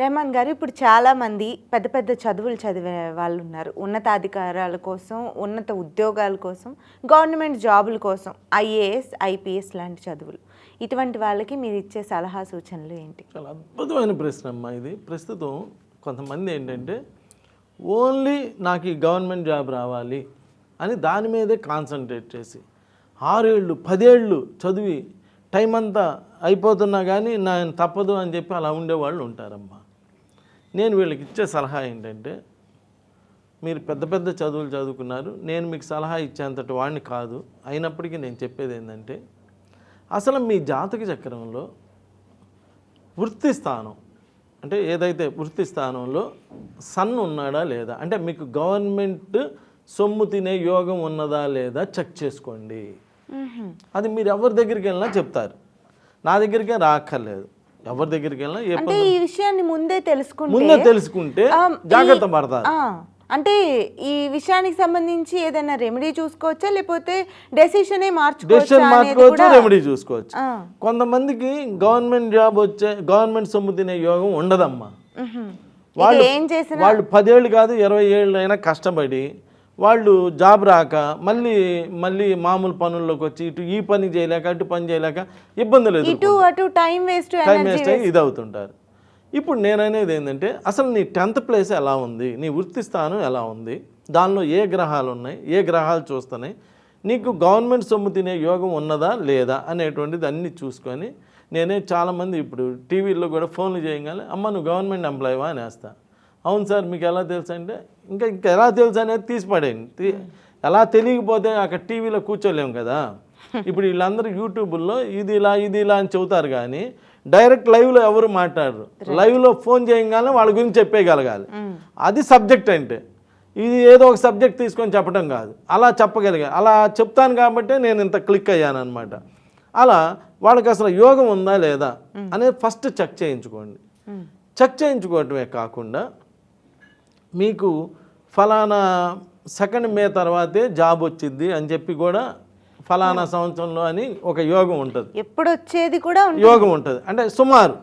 రెహమాన్ గారు ఇప్పుడు చాలామంది పెద్ద పెద్ద చదువులు చదివే వాళ్ళు ఉన్నారు ఉన్నతాధికారాల కోసం ఉన్నత ఉద్యోగాల కోసం గవర్నమెంట్ జాబుల కోసం ఐఏఎస్ ఐపీఎస్ లాంటి చదువులు. ఇటువంటి వాళ్ళకి మీరు ఇచ్చే సలహా సూచనలు ఏంటి? చాలా అద్భుతమైన ప్రశ్న అమ్మా ఇది. ప్రస్తుతం కొంతమంది ఏంటంటే ఓన్లీ నాకు ఈ గవర్నమెంట్ జాబ్ రావాలి అని దాని మీదే కాన్సన్ట్రేట్ చేసి ఆరేళ్ళు పదేళ్ళు చదివి టైం అంతా అయిపోతున్నా కానీ నేను తప్పదు అని చెప్పి అలా ఉండేవాళ్ళు ఉంటారమ్మా. నేను వీళ్ళకి ఇచ్చే సలహా ఏంటంటే మీరు పెద్ద పెద్ద చదువులు చదువుకున్నారు నేను మీకు సలహా ఇచ్చేంతటి వాడిని కాదు. అయినప్పటికీ నేను చెప్పేది ఏంటంటే అసలు మీ జాతక చక్రంలో వృత్తి స్థానం అంటే ఏదైతే వృత్తి స్థానంలో సన్ ఉన్నాడా లేదా అంటే మీకు గవర్నమెంట్ సొమ్ము తినే యోగం ఉన్నదా లేదా చెక్ చేసుకోండి. అది మీరు ఎవరి దగ్గరికి వెళ్ళినా చెప్తారు. నా దగ్గరికే రాక్కర్లేదు. ఎవరి దగ్గరికి వెళ్ళినా ఏ అంటే ఈ విషయాన్ని ముందే తెలుసుకుంటే ముందే తెలుసుకుంటే జాగ్రత్త పడతారు. అంటే ఈ విషయానికి సంబంధించి ఏదైనా రెమెడీ చూసుకోవచ్చా? లేకపోతే డెసిషనే మార్చుకోవచ్చా డెసిషన్ మార్చుకోవచ్చు రెమెడీ చూసుకోవచ్చు. కొంతమందికి గవర్నమెంట్ జాబ్ వచ్చే గవర్నమెంట్ సొమ్ము తినే యోగం ఉండదమ్మా. వాళ్ళు ఏం చేసినా వాళ్ళు పదేళ్ళు కాదు ఇరవై ఏళ్ళు అయినా కష్టపడి వాళ్ళు జాబ్ రాక మళ్ళీ మళ్ళీ మామూలు పనుల్లోకి వచ్చి ఇటు ఈ పని చేయలేక అటు పని చేయలేక ఇబ్బందులు ఇటు అటు టైం వేస్ట్ టైం వేస్ట్ అయ్యి ఇది అవుతుంటారు ఇప్పుడు నేను అనేది ఏంటంటే అసలు నీ టెన్త్ ప్లేస్ ఎలా ఉంది? నీ వృత్తి స్థానం ఎలా ఉంది? దానిలో ఏ గ్రహాలు ఉన్నాయి? ఏ గ్రహాలు చూస్తున్నాయి? నీకు గవర్నమెంట్ సొమ్ము తినే యోగం ఉన్నదా లేదా అనేటువంటిది అన్నీ చూసుకొని నేనే చాలామంది ఇప్పుడు టీవీల్లో కూడా ఫోన్లు చేయగానే అమ్మ నువ్వు గవర్నమెంట్ ఎంప్లాయీవా? అని వేస్తా అవును సార్ మీకు ఎలా తెలుసు అంటే ఇంకా ఇంకా ఎలా తెలుసు అనేది తీసి పడేయండి ఎలా తెలియకపోతే అక్కడ టీవీలో కూర్చోలేము కదా. ఇప్పుడు వీళ్ళందరూ యూట్యూబ్లో ఇది ఇలా ఇది ఇలా అని చెబుతారు కానీ డైరెక్ట్ లైవ్లో ఎవరు మాట్లాడరు. లైవ్లో ఫోన్ చేయగానే వాళ్ళ గురించి చెప్పేయగలగాలి. అది సబ్జెక్ట్ అంటే. ఇది ఏదో ఒక సబ్జెక్ట్ తీసుకొని చెప్పడం కాదు. అలా చెప్పగలిగా అలా చెప్తాను కాబట్టే నేను ఇంత క్లిక్ అయ్యాను అనమాట అలా వాళ్ళకి అసలు యోగం ఉందా లేదా అనేది ఫస్ట్ చెక్ చేయించుకోండి. చెక్ చేయించుకోవటమే కాకుండా మీకు ఫలానా సెకండ్ మే తర్వాతే జాబ్ వచ్చింది అని చెప్పి కూడా ఫలానా సంవత్సరంలో అని ఒక యోగం ఉంటుంది. ఎప్పుడు వచ్చేది కూడా యోగం ఉంటుంది. అంటే సుమారు.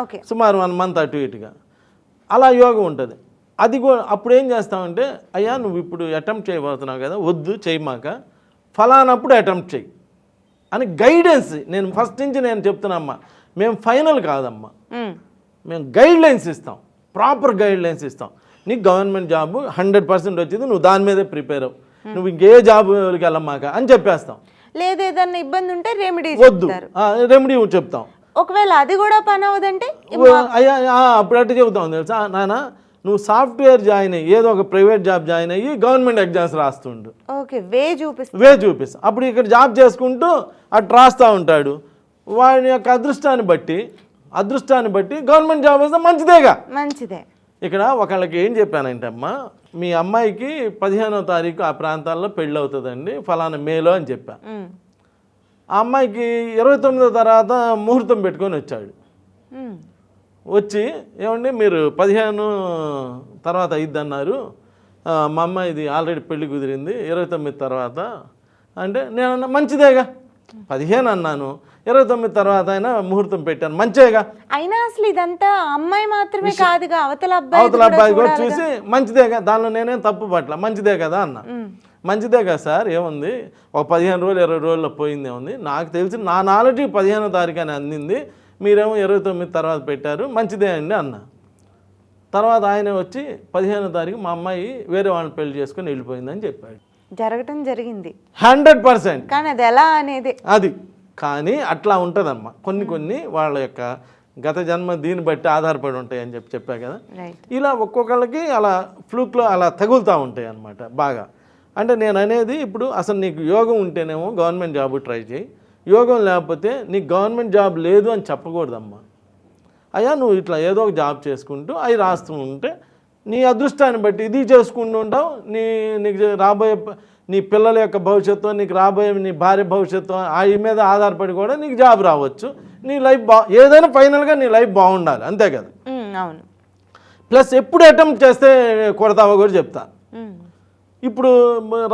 ఓకే. సుమారు వన్ మంత్ అటు ఇటుగా. అలా యోగం ఉంటుంది. అది కూడా అప్పుడు ఏం చేస్తామంటే అయ్యా నువ్వు ఇప్పుడు అటెంప్ట్ చేయబోతున్నావు కదా వద్దు చేయమాక. ఫలానప్పుడు అటెంప్ట్ చెయ్యి అని గైడెన్స్ నేను ఫస్ట్ నుంచి నేను చెప్తున్నామ్మా. మేము ఫైనల్ కాదమ్మా. మేము గైడ్ లైన్స్ ఇస్తాం. ప్రాపర్ గైడ్ లైన్స్ ఇస్తాం. నీకు గవర్నమెంట్ జాబ్ హండ్రెడ్ పర్సెంట్ వచ్చింది నువ్వు దాని మీదే ప్రిపేర్ అవ్వు. నువ్వు ఇంకే జాబ్కి వెళ్ళమాక అని చెప్పేస్తాం. లేదు ఏదన్నా ఇబ్బంది ఉంటే రెమెడీ వద్దు. రెమెడీ చెప్తాం. ఒకవేళ అది కూడా పని అవ్వదంటే అయ్యా ఆ, అప్పుడు అట్ట చెబుతాం తెలుసా? నాన్న నువ్వు సాఫ్ట్వేర్ జాయిన్ అయ్యి ఏదో ఒక ప్రైవేట్ జాబ్ జాయిన్ అయ్యి గవర్నమెంట్ ఎగ్జామ్స్ రాస్తుండు. ఓకే వే చూపిస్తారు వే చూపిస్తా. అప్పుడు ఇక్కడ జాబ్ చేసుకుంటూ అటు రాస్తూ ఉంటాడు. వాడి యొక్క అదృష్టాన్ని బట్టి అదృష్టాన్ని బట్టి గవర్నమెంట్ జాబ్ వస్తే మంచిదేగా. మంచిదే. ఇక్కడ ఒకళ్ళకి ఏం చెప్పానంటే అమ్మా మీ అమ్మాయికి పదిహేనో తారీఖు ఆ ప్రాంతాల్లో పెళ్ళి అవుతుందండి ఫలానా మేలో అని చెప్పా. ఆ అమ్మాయికి ఇరవై తొమ్మిదో తర్వాత ముహూర్తం పెట్టుకొని వచ్చాడు. వచ్చి ఏమండి మీరు పదిహేను తర్వాత అన్నారు మా అమ్మాయి ఇది ఆల్రెడీ పెళ్ళి కుదిరింది ఇరవై తొమ్మిది తర్వాత అంటే నేను మంచిదేగా పదిహేను అన్నాను ఇరవై తొమ్మిది తర్వాత అయినా ముహూర్తం పెట్టాను. మంచిదేగా? అయినా అసలు ఇదంతా అమ్మాయి మాత్రమే కాదుగా అవతల అబ్బాయి అవతల అబ్బాయి కూడా చూసి మంచిదేగా దానిలో నేనేం తప్పు పట్ల మంచిదే కదా అన్న. మంచిదే కదా సార్ ఏముంది? ఒక పదిహేను రోజులు ఇరవై రోజుల్లో పోయింది ఏముంది? నాకు తెలిసి నా నాలెడ్జ్ పదిహేనో తారీఖు అని అందింది. మీరేమో ఇరవై తొమ్మిది తర్వాత పెట్టారు మంచిదే అండి అన్న. తర్వాత ఆయన వచ్చి పదిహేనో తారీఖు మా అమ్మాయి వేరే వాళ్ళని పెళ్ళి చేసుకొని వెళ్ళిపోయిందని చెప్పాడు. జరగటం జరిగింది. Hundred percent. కానీ అది ఎలా అనేది అది. కానీ అట్లా ఉంటుందమ్మా. కొన్ని కొన్ని వాళ్ళ యొక్క గత జన్మ దీన్ని బట్టి ఆధారపడి ఉంటాయి అని చెప్పి చెప్పా కదా. ఇలా ఒక్కొక్కళ్ళకి అలా ఫ్లూక్లో అలా తగులుతూ ఉంటాయి అన్నమాట బాగా. అంటే నేను అనేది ఇప్పుడు అసలు నీకు యోగం ఉంటేనేమో గవర్నమెంట్ జాబ్ ట్రై చేయి. యోగం లేకపోతే నీకు గవర్నమెంట్ జాబ్ లేదు అని చెప్పకూడదమ్మా. అయ్యా నువ్వు ఇట్లా ఏదో ఒక జాబ్ చేసుకుంటూ అవి రాస్తూ ఉంటే నీ అదృష్టాన్ని బట్టి ఇది చేసుకుంటూ ఉంటావు. నీ నీకు రాబోయే నీ పిల్లల యొక్క భవిష్యత్తు నీకు రాబోయే నీ భార్య భవిష్యత్తు ఆ మీద ఆధారపడి కూడా నీకు జాబ్ రావచ్చు. నీ లైఫ్ బా ఏదైనా ఫైనల్గా నీ లైఫ్ బాగుండాలి. అంతే కదా? అవును. ప్లస్ ఎప్పుడు అటెంప్ట్ చేస్తే కొడతావో కూడా చెప్తా. ఇప్పుడు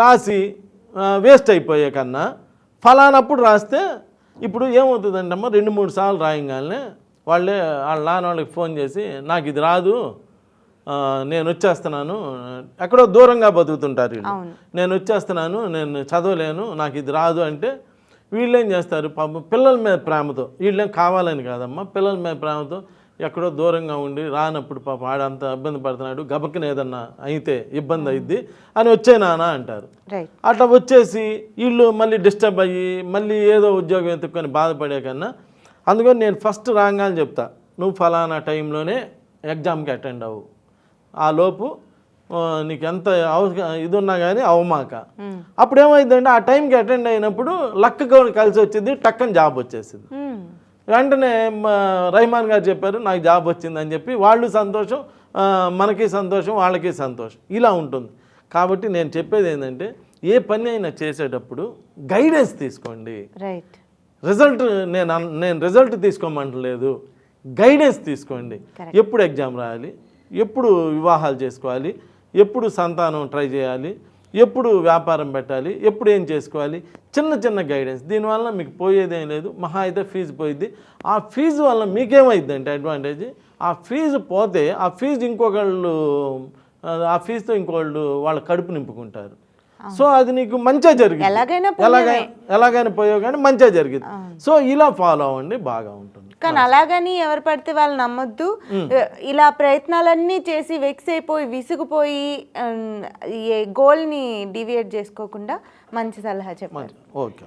రాసి వేస్ట్ అయిపోయే కన్నా ఫలానప్పుడు రాస్తే ఇప్పుడు ఏమవుతుందంటే అమ్మ రెండు మూడు సార్లు రాయంగానే వాళ్ళే వాళ్ళ నాన్న వాళ్ళకి ఫోన్ చేసి నాకు ఇది రాదు నేను వచ్చేస్తున్నాను. ఎక్కడో దూరంగా బతుకుతుంటారు వీళ్ళు. నేను వచ్చేస్తున్నాను నేను చదవలేను నాకు ఇది రాదు అంటే వీళ్ళు చేస్తారు? పాపం పిల్లల మీద ప్రేమతో వీళ్ళేం కావాలని కాదమ్మా. పిల్లల మీద ప్రేమతో ఎక్కడో దూరంగా ఉండి రానప్పుడు పాప ఆడంత ఇబ్బంది పడుతున్నాడు. గబక్కన ఏదన్నా అయితే ఇబ్బంది అయింది అని వచ్చే నాన్న అంటారు. అట్లా వచ్చేసి వీళ్ళు మళ్ళీ డిస్టర్బ్ అయ్యి మళ్ళీ ఏదో ఉద్యోగం ఎత్తుక్కొని బాధపడే కన్నా అందుకని నేను ఫస్ట్ రాగానే చెప్తా. నువ్వు ఫలానా టైంలోనే ఎగ్జామ్కి అటెండ్ అవ్వు. ఆ లోపు నీకు ఎంత ఇది ఉన్నా కానీ అవమాక. అప్పుడు ఏమైందంటే ఆ టైంకి అటెండ్ అయినప్పుడు లక్ కలిసి వచ్చింది టక్కని జాబ్ వచ్చేసింది. వెంటనే రహమాన్ గారు చెప్పారు నాకు జాబ్ వచ్చింది అని చెప్పి వాళ్ళు సంతోషం మనకి సంతోషం వాళ్ళకి సంతోషం. ఇలా ఉంటుంది. కాబట్టి నేను చెప్పేది ఏంటంటే ఏ పని అయినా చేసేటప్పుడు గైడెన్స్ తీసుకోండి. రైట్. రిజల్ట్ నేను నేను రిజల్ట్ తీసుకోమంటలేదు. గైడెన్స్ తీసుకోండి. ఎప్పుడు ఎగ్జామ్ రాయాలి? ఎప్పుడు వివాహాలు చేసుకోవాలి ఎప్పుడు సంతానం ట్రై చేయాలి ఎప్పుడు వ్యాపారం పెట్టాలి ఎప్పుడు ఏం చేసుకోవాలి చిన్న చిన్న గైడెన్స్ దీనివల్ల మీకు పోయేదేం లేదు మహా అయితే ఫీజు పోయిద్ది. ఆ ఫీజు వల్ల మీకేమైంది అంటే అడ్వాంటేజ్ ఆ ఫీజు పోతే ఆ ఫీజు ఇంకొకళ్ళు ఆ ఫీజుతో ఇంకోళ్ళు వాళ్ళ కడుపు నింపుకుంటారు. సో అది నీకు మంచిగా జరిగింది. ఎలాగైనా ఎలాగైనా ఎలాగైనా పోయావు కానీ మంచిగా జరిగింది. సో ఇలా ఫాలో అవ్వండి బాగా ఉంటుంది. కానీ అలాగని ఎవరు పడితే వాళ్ళు నమ్మొద్దు. ఇలా ప్రయత్నాలన్నీ చేసి వెక్స్ అయిపోయి విసిగిపోయి గోల్ని డివియేట్ చేసుకోకుండా మంచి సలహా చెప్పారు. ఓకే